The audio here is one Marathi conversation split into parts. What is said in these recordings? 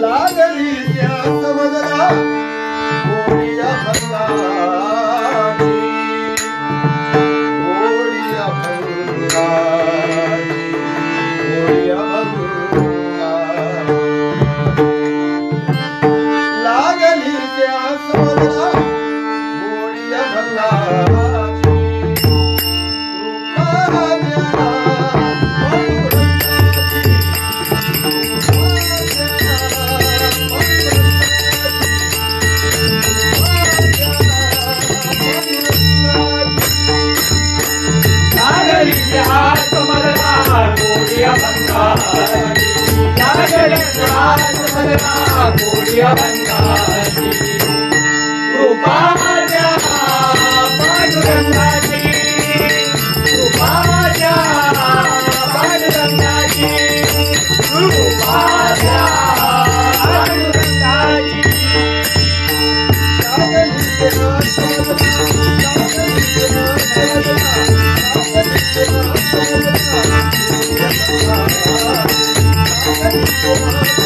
लागली त्या समजला. कोणी या पांडुरंगाची कृपा माझ्या पांडुरंगाची कृपा माझ्या पांडुरंगाची कृपा माझ्या पांडुरंगाची Thank you.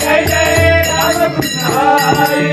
Jai Jai Ramakrishna Hari.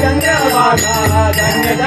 చంద్రబాబా Chandra